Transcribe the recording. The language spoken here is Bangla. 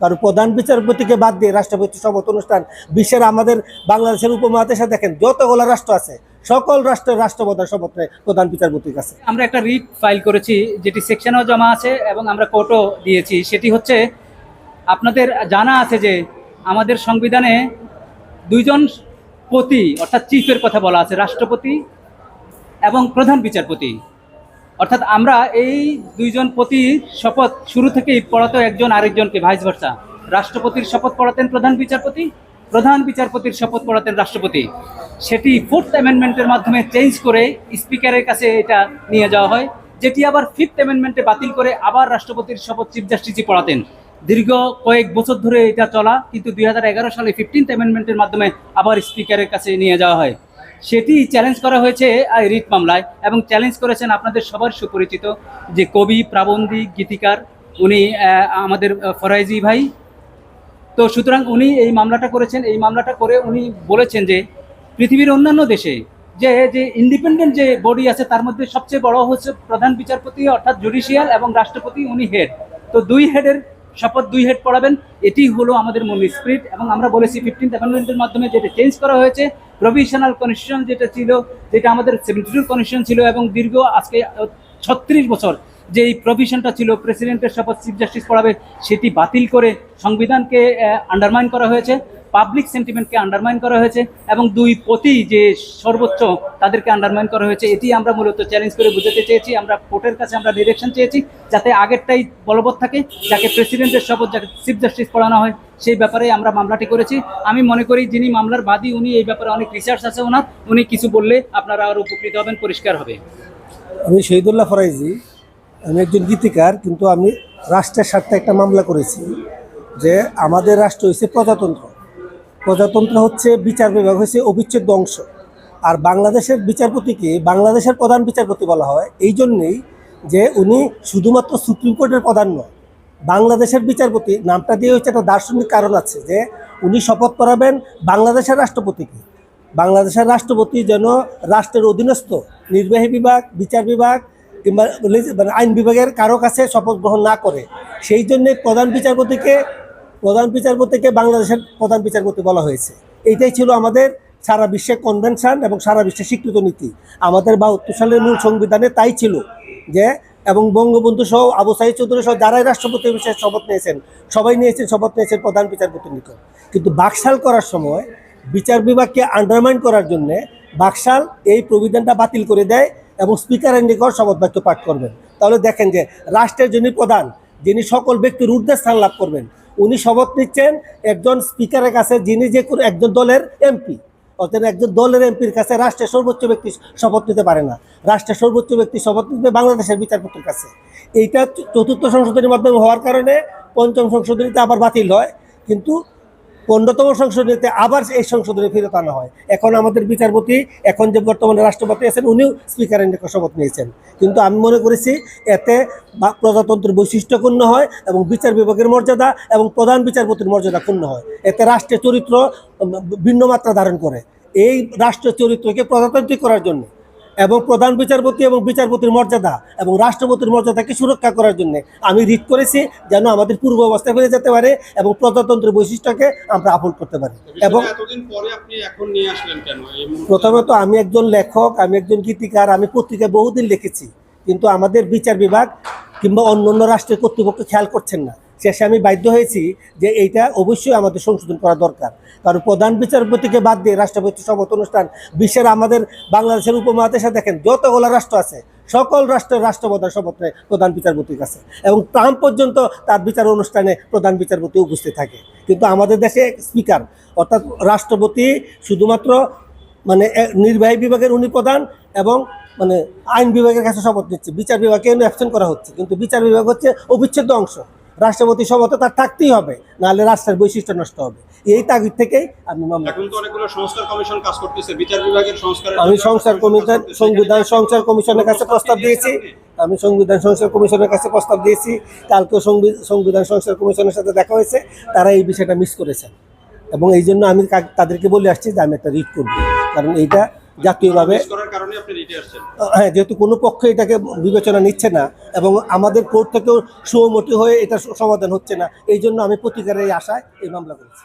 কারণ প্রধান বিচারপতিকে বাদ দিয়ে রাষ্ট্রপতি শপথ অনুষ্ঠান বিশ্বের আমাদের বাংলাদেশের উপমহাদেশে দেখেন যতগুলো রাষ্ট্র আছে, সকল রাষ্ট্রের রাষ্ট্রপ্রধান শপথ নেয় প্রধান বিচারপতির কাছে। আমরা একটা রিট ফাইল করেছি, যেটি সেকশনও জমা আছে এবং আমরা কোর্টও দিয়েছি। সেটি হচ্ছে আপনাদের জানা আছে যে আমাদের সংবিধানে দুইজন পতি, অর্থাৎ চিফের কথা বলা আছে, রাষ্ট্রপতি এবং প্রধান বিচারপতি। অর্থাৎ আমরা এই দুইজন প্রতি শপথ শুরু থেকেই পড়াতো একজন আরেকজনকে ভাইস ভার্সা রাষ্ট্রপতির শপথ পড়াতেন প্রধান বিচারপতি, প্রধান বিচারপতির শপথ পড়াতেন রাষ্ট্রপতি। সেটি ফোর্থ অ্যামেন্ডমেন্টের মাধ্যমে চেঞ্জ করে স্পিকারের কাছে এটা নিয়ে যাওয়া হয়, যেটি আবার ফিফথ অ্যামেন্ডমেন্টে বাতিল করে আবার রাষ্ট্রপতির শপথ চিফ জাস্টিসই পড়াতেন। দীর্ঘ কয়েক বছর ধরে এটা চলা, কিন্তু দুই হাজার এগারো সালে ফিফটিন্থ অ্যামেন্ডমেন্টের মাধ্যমে আবার স্পিকারের কাছে নিয়ে যাওয়া হয়। সেটি চ্যালেঞ্জ করা হয়েছে রিট মামলায় এবং চ্যালেঞ্জ করেছেন আপনাদের সবার সুপরিচিত যে কবি, প্রাবন্ধিক, গীতিকার, উনি আমাদের ফরাইজি ভাই। তো সুতরাং উনি এই মামলাটা করেছেন। এই মামলাটা করে উনি বলেছেন যে পৃথিবীর অন্যান্য দেশে যে যে ইন্ডিপেন্ডেন্ট যে বডি আছে, তার মধ্যে সবচেয়ে বড় হচ্ছে প্রধান বিচারপতি, অর্থাৎ জুডিশিয়াল এবং রাষ্ট্রপতি, উনি হেড তো দুই হেডের শপথ দুই হেড পড়াবেন এটি হলো আমাদের মূল স্পিরিট এবং আমরা বলেছি ফিফটিন্থ অ্যামেন্ডমেন্টের মাধ্যমে যেটা চেঞ্জ করা হয়েছে প্রভিশনাল কনস্টিটিউশন যেটা ছিল, যেটা আমাদের সেভেন্টি টু কনস্টিটিউশন ছিল এবং দীর্ঘ আজকে ছত্রিশ বছর যে এই প্রভিশনটা ছিল প্রেসিডেন্টের শপথ চিফ জাস্টিস পড়াবে, সেটি বাতিল করে সংবিধানকে আন্ডারমাইন করা হয়েছে। পাবলিক সেন্টিমেন্টকে আন্ডারমাইন করা হয়েছে এবং দুই পতি যে সর্বোচ্চ তাদেরকে আন্ডারমাইন করা হয়েছে, এটি আমরা মূলত চ্যালেঞ্জ করে বুঝাতে চেয়েছি, আমরা কোর্টের কাছে আমরা ডিরেকশন চেয়েছি যাতে আগেরটাই বলবৎ থাকে, যাকে প্রেসিডেন্টের শপথ, যাকে চিফ জাস্টিস পড়ানো হয়, সেই ব্যাপারে আমরা মামলাটি করেছি। আমি মনে করি যিনি মামলার বাদী, উনি এই ব্যাপারে অনেক রিসার্চ আছে ওনার, উনি কিছু বললে আপনারা আরও উপকৃত হবেন, পরিষ্কার হবে। আমি শহীদুল্লাহ ফরাইজি, আমি একজন গীতিকার, কিন্তু আমি রাষ্ট্রের স্বার্থে একটা মামলা করেছি যে আমাদের রাষ্ট্র হচ্ছে প্রজাতন্ত্র। প্রজাতন্ত্র হচ্ছে বিচার বিভাগ, হচ্ছে অবিচ্ছেদ্য অংশ। আর বাংলাদেশের বিচারপতিকে বাংলাদেশের প্রধান বিচারপতি বলা হয়। এই জন্যেই যে উনি শুধুমাত্র সুপ্রিম কোর্টের প্রধান নয়, বাংলাদেশের বিচারপতি, নামটা দিয়ে হচ্ছে একটা দার্শনিক কারণ আছে যে উনি শপথ করাবেন বাংলাদেশের রাষ্ট্রপতিকে। বাংলাদেশের রাষ্ট্রপতি যেন রাষ্ট্রের অধীনস্থ, নির্বাহী বিভাগ, বিচার বিভাগ কিংবা মানে আইন বিভাগের কারও কাছে শপথ গ্রহণ না করে। সেই জন্যে প্রধান বিচারপতিকে প্রধান বিচারপতিকে বাংলাদেশের প্রধান বিচারপতি বলা হয়েছে। এইটাই ছিল আমাদের সারা বিশ্বে কনভেনশন এবং সারা বিশ্বে স্বীকৃত নীতি। আমাদের বাহাত্তর সালের মূল সংবিধানে তাই ছিল যে, এবং বঙ্গবন্ধু সহ আবু সাইদ চৌধুরী সহ যারাই রাষ্ট্রপতি হিসেবে শপথ নিয়েছেন, সবাই নিয়েছেন শপথ নিয়েছেন প্রধান বিচারপতির নিকট। কিন্তু বাকশাল করার সময় বিচার বিভাগকে আন্ডারমাইন করার জন্য বাকশাল এই প্রবিধানটা বাতিল করে দেয় এবং স্পিকারের নিকট শপথ বাক্য পাঠ করবেন। তাহলে দেখেন যে, রাষ্ট্রের যিনি প্রধান, যিনি সকল ব্যক্তির ঊর্ধ্বে স্থান লাভ করবেন উনি শপথ নিচ্ছেন একজন স্পিকারের কাছে, যিনি যে কোনো একজন দলের এমপি। অর্থাৎ একজন দলের এমপির কাছে রাষ্ট্রের সর্বোচ্চ ব্যক্তি শপথ নিতে পারে না। রাষ্ট্রের সর্বোচ্চ ব্যক্তি শপথ নিতে বাংলাদেশের বিচারপতির কাছে। এইটা চতুর্থ সংশোধনীর মাধ্যমে হওয়ার কারণে পঞ্চম সংশোধনীতে আবার বাতিল হয়। কিন্তু পনেরোতম সংশোধনীতে আবার এই সংশোধনী ফেরত আনা হয়। এখন আমাদের বিচারপতি, এখন যে বর্তমানে রাষ্ট্রপতি আছেন, উনিও স্পিকারের শপথ নিয়েছেন। কিন্তু আমি মনে করেছি এতে প্রজাতন্ত্র বৈশিষ্ট্য ক্ষুণ্ণ হয় এবং বিচার বিভাগের মর্যাদা এবং প্রধান বিচারপতির মর্যাদা ক্ষুণ্ণ হয়। এতে রাষ্ট্রের চরিত্র ভিন্ন মাত্রা ধারণ করে। এই রাষ্ট্রের চরিত্রকে প্রজাতান্ত্রিক করার জন্য এবং প্রধান বিচারপতি এবং বিচারপতির মর্যাদা এবং রাষ্ট্রপতির মর্যাদাকে সুরক্ষা করার জন্য আমি রিট করেছি যেন আমাদের পূর্ব অবস্থায় ফিরে যেতে পারে এবং প্রজাতন্ত্রের বৈশিষ্ট্যকে আমরা আপলোড করতে পারি। এবং বিষয়টা এতদিন পরে আপনি এখন নিয়ে আসলেন কেন? এই মুহূর্তে? প্রথমত আমি একজন লেখক আমি একজন গীতিকার আমি পত্রিকায় বহুদিন লিখেছি। কিন্তু আমাদের বিচার বিভাগ কিংবা অন্য অন্য রাষ্ট্রের কর্তৃপক্ষ খেয়াল করছেন না। শেষে আমি বাধ্য হয়েছি যে এইটা অবশ্যই আমাদের সংশোধন করা দরকার। কারণ প্রধান বিচারপতিকে বাদ দিয়ে রাষ্ট্রপতি শপথ অনুষ্ঠান বিশ্বের আমাদের বাংলাদেশের উপমহাদেশে দেখেন, যতগুলো রাষ্ট্র আছে, সকল রাষ্ট্রের রাষ্ট্রপ্রধান শপথ নেয় প্রধান বিচারপতির কাছে এবং ট্রাম্প পর্যন্ত তার বিচার অনুষ্ঠানে প্রধান বিচারপতি উপস্থিত থাকে। কিন্তু আমাদের দেশে স্পিকার, অর্থাৎ রাষ্ট্রপতি শুধুমাত্র মানে নির্বাহী বিভাগের উনি প্রধান এবং মানে আইন বিভাগের কাছে শপথ নিচ্ছে, বিচার বিভাগকে অ্যাবসেন্ট করা হচ্ছে, কিন্তু বিচার বিভাগ হচ্ছে অবিচ্ছেদ্য অংশ। রাষ্ট্রপতি শপথ তার থাকতেই হবে নাহলে রাষ্ট্রের বৈশিষ্ট্য নষ্ট হবে। এই তাগিদ থেকেই আমি আমি সংস্কার কমিশন সংবিধান সংস্কার কমিশনের কাছে প্রস্তাব দিয়েছি। আমি সংবিধান সংস্কার কমিশনের কাছে প্রস্তাব দিয়েছি। কালকে সংবিধান সংস্কার কমিশনের সাথে দেখা হয়েছে। তারা এই বিষয়টা মিস করেছেন এবং এই জন্য আমি তাদেরকে বলে আসছি যে আমি একটা রিট করব। কারণ এইটা জাতীয়ভাবে। হ্যাঁ যেহেতু কোনো পক্ষে এটাকে বিবেচনা নিচ্ছে না এবং আমাদের কোর্ট থেকেও সুমতি হয়ে এটা সমাধান হচ্ছে না এই জন্য আমি প্রতিকারের এই আশায় এই মামলা করেছি।